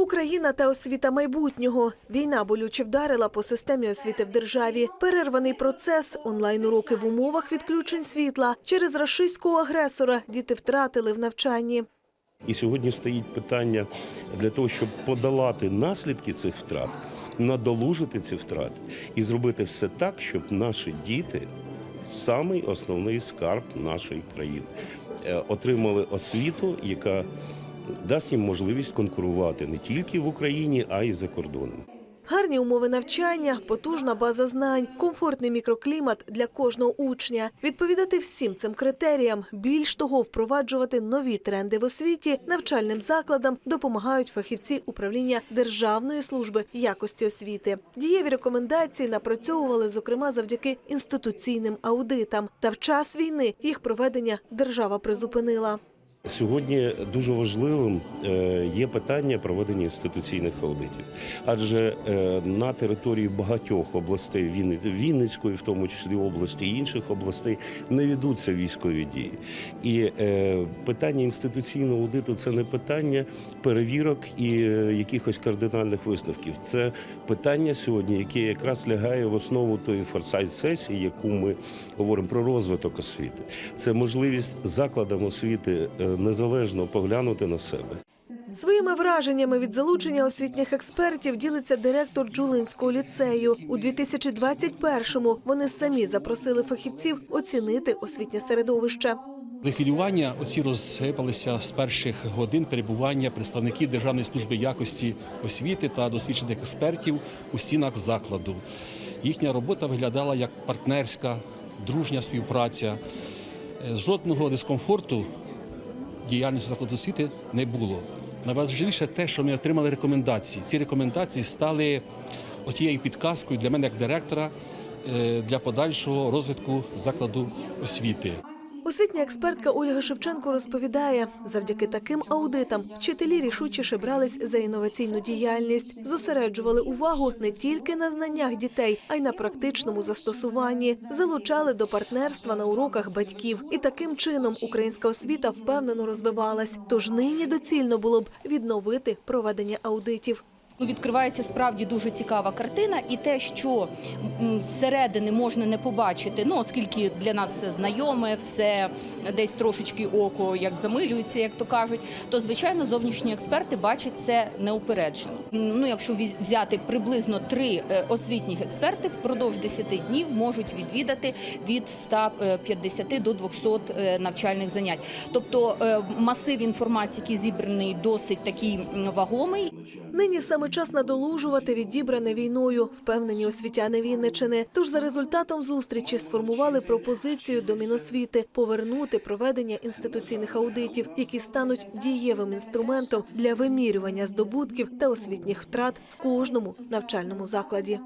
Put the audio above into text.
Україна та освіта майбутнього. Війна болюче вдарила по системі освіти в державі. Перерваний процес, онлайн-уроки в умовах відключень світла. Через рашистського агресора діти втратили в навчанні. І сьогодні стоїть питання для того, щоб подолати наслідки цих втрат, надолужити ці втрати і зробити все так, щоб наші діти, самий основний скарб нашої країни, е, отримали освіту, яка дасть їм можливість конкурувати не тільки в Україні, а й за кордоном. Гарні умови навчання, потужна база знань, комфортний мікроклімат для кожного учня. Відповідати всім цим критеріям, більш того, впроваджувати нові тренди в освіті навчальним закладам допомагають фахівці управління Державної служби якості освіти. Дієві рекомендації напрацьовували зокрема завдяки інституційним аудитам. Та в час війни їх проведення держава призупинила. Сьогодні дуже важливим е, є питання проведення інституційних аудитів, адже е, на території багатьох областей Вінницької, в тому числі області і інших областей, не ведуться військові дії. І е, питання інституційного аудиту це не питання перевірок і якихось кардинальних висновків. Це питання сьогодні, яке якраз лягає в основу тої форсайт сесії, яку ми говоримо про розвиток освіти. Це можливість закладам освіти незалежно поглянути на себе. Своїми враженнями від залучення освітніх експертів ділиться директор Джулинського ліцею. У 2021-му вони самі запросили фахівців оцінити освітнє середовище. Вихвилювання оці розсипалися з перших годин перебування представників Державної служби якості освіти та досвідчених експертів у стінах закладу. Їхня робота виглядала як партнерська, дружня співпраця. Е, Жодного дискомфорту діяльності закладу освіти не було. Найважливіше те, що ми отримали рекомендації. Ці рекомендації стали отією підказкою для мене як директора е, для подальшого розвитку закладу освіти. Освітня експертка Ольга Шевченко розповідає, завдяки таким аудитам вчителі рішучіше брались за інноваційну діяльність, зосереджували увагу не тільки на знаннях дітей, а й на практичному застосуванні, залучали до партнерства на уроках батьків. І таким чином українська освіта впевнено розвивалась. Тож нині доцільно було б відновити проведення аудитів. Ну, відкривається справді дуже цікава картина, і те, що зсередини можна не побачити, ну оскільки для нас все знайоме, все десь трошечки око як замилюється, як то кажуть, то звичайно зовнішні експерти бачать це неупереджено. Ну, якщо взяти приблизно три е, освітніх експерти впродовж 10 днів можуть відвідати від 150 до 200 е, навчальних занять. Тобто е, масив інформації, який зібраний, досить такий вагомий. Нині саме час надолужувати відібране війною, впевнені освітяни Вінничини. Тож за результатом зустрічі сформували пропозицію до Міносвіти повернути проведення інституційних аудитів, які стануть дієвим інструментом для вимірювання здобутків та освітніх втрат в кожному навчальному закладі.